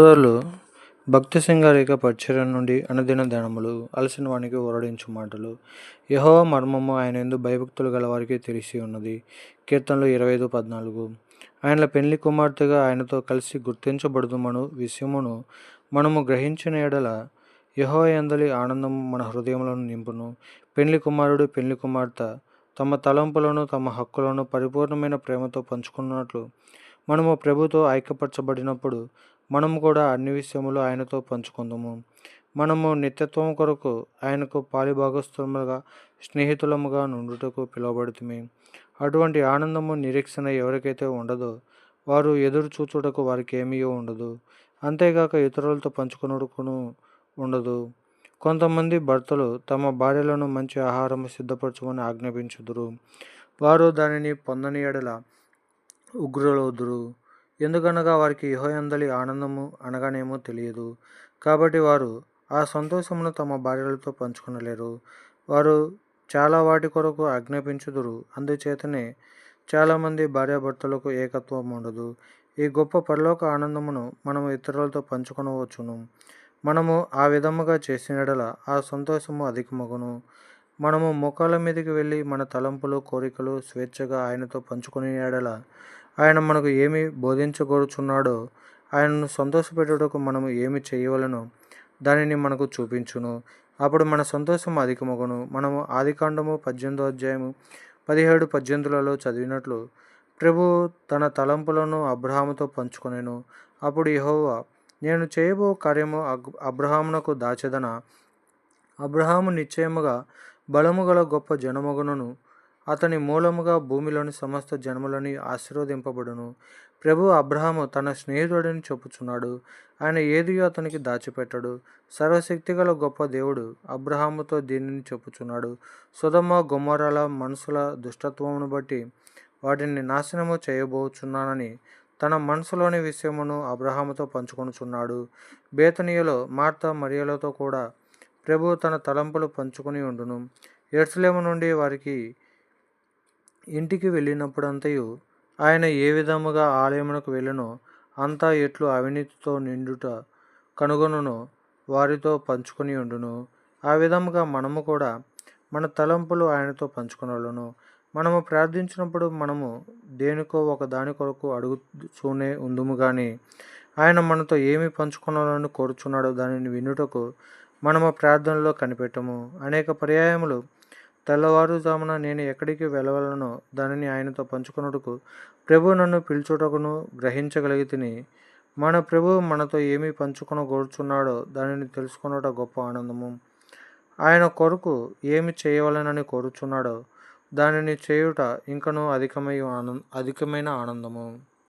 సోదరులు భక్తి సింగారిక పరిచర్య నుండి అనుదిన ధనములు అలసిన వానికి ఓరడించు మాటలు. యహో మర్మము ఆయన ఎందు భయభక్తులు గలవారికి తెలిసి ఉన్నది. కీర్తనలు ఇరవై ఐదు పద్నాలుగు. ఆయన పెళ్ళి కుమార్తెగా ఆయనతో కలిసి గుర్తించబడుదుమను విషయమును మనము గ్రహించిన ఎడల యహో ఎందలి ఆనందము మన హృదయములను నింపును. పెళ్ళి కుమారుడు పెళ్ళి కుమార్తె తమ తలంపులను తమ హక్కులను పరిపూర్ణమైన ప్రేమతో పంచుకున్నట్లు మనము ప్రభుతో ఐక్యపరచబడినప్పుడు మనము కూడా అన్ని విషయములు ఆయనతో పంచుకుందాము. మనము నిత్యత్వం కొరకు ఆయనకు పాలిభాగస్థులముగా స్నేహితులముగా నుండుటకు పిలువబడుతుంది అటువంటి ఆనందము నిరీక్షణ ఎవరికైతే ఉండదో వారు ఎదురు చూచుటకు వారికి ఏమీ ఉండదు. అంతేగాక ఇతరులతో పంచుకొనుటకును ఉండదు. కొంతమంది భర్తలు తమ భార్యలను మంచి ఆహారము సిద్ధపరచమని ఆజ్ఞాపించుదురు. వారు దానిని పొందని ఎడల ఉగ్రులవుదురు ఎందుకనగా వారికి యెహోయందలి ఆనందము అనగానేమో తెలియదు. కాబట్టి వారు ఆ సంతోషమును తమ భార్యలతో పంచుకునలేరు. వారు చాలా వాటి కొరకు ఆజ్ఞాపించుదురు. అందుచేతనే చాలామంది భార్యాభర్తలకు ఏకత్వం ఉండదు. ఈ గొప్ప పరలోక ఆనందమును మనము ఇతరులతో పంచుకొనవచ్చును. మనము ఆ విధముగా చేసిన యెడల ఆ సంతోషము అధికమగును. మనము ముఖాల మీదకి వెళ్ళి మన తలంపులు కోరికలు స్వేచ్ఛగా ఆయనతో పంచుకునే యెడల ఆయన మనకు ఏమి బోధించగోరుచున్నాడో ఆయనను సంతోషపెట్టుటకు మనము ఏమి చేయవలనో దానిని మనకు చూపించును. అప్పుడు మన సంతోషం అధికమగును. మనము ఆదికాండము పద్దెనిమిదో అధ్యాయము పదిహేడు పద్దెనిమిదిలలో చదివినట్లు ప్రభు తన తలంపులను అబ్రహాముతో పంచుకొనేను. అప్పుడు యహోవా నేను చేయబో కార్యము అబ్రహామునకు దాచెదన? అబ్రహాము నిశ్చయముగా బలము గల గొప్ప జనమగునను అతని మూలముగా భూమిలోని సమస్త జనములని ఆశీర్వదింపబడును. ప్రభు అబ్రహాము తన స్నేహితుడిని చెప్పుచున్నాడు. ఆయన ఏదియో అతనికి దాచిపెట్టడు. సర్వశక్తిగల గొప్ప దేవుడు అబ్రహాముతో దీనిని చెప్పుచున్నాడు. సుధమ గుమ్మరాల మనసుల దుష్టత్వమును బట్టి వాటిని నాశనము చేయబోచున్నానని తన మనసులోని విషయమును అబ్రహాముతో పంచుకొనుచున్నాడు. బేతనీయలో మార్త మరియలతో కూడా ప్రభు తన తలంపులు పంచుకొని ఉండును. ఎర్సలేము నుండి వారికి ఇంటికి వెళ్ళినప్పుడంతయు ఆయన ఏ విధముగా ఆలయమునకు వెళ్ళనో అంతా ఎట్లు అవినీతితో నిండుట కనుగొనునో వారితో పంచుకొని ఉండును. ఆ విధముగా మనము కూడా మన తలంపులు ఆయనతో పంచుకొనలను మనము ప్రార్థించినప్పుడు మనము దేనికో ఒక దాని కొరకు అడుగుతూనే ఉందుము కానీ ఆయన మనతో ఏమి పంచుకొనాలని కోరుచున్నాడో దానిని వినుటకు మనము ప్రార్థనలో కనిపెట్టము. అనేక పర్యాయములు తెల్లవారుజామున నేను ఎక్కడికి వెళ్ళవలనో దానిని ఆయనతో పంచుకొనుటకు ప్రభు నన్ను పిలుచుటకును గ్రహించగలిగి తిని మన ప్రభు మనతో ఏమి పంచుకొనగోరుచున్నాడో దానిని తెలుసుకొనుట గొప్ప ఆనందము. ఆయన కొరకు ఏమి చేయవలనని కోరుచున్నాడో దానిని చేయుట ఇంకనూ అధికమై ఆనంద అధికమైన ఆనందము.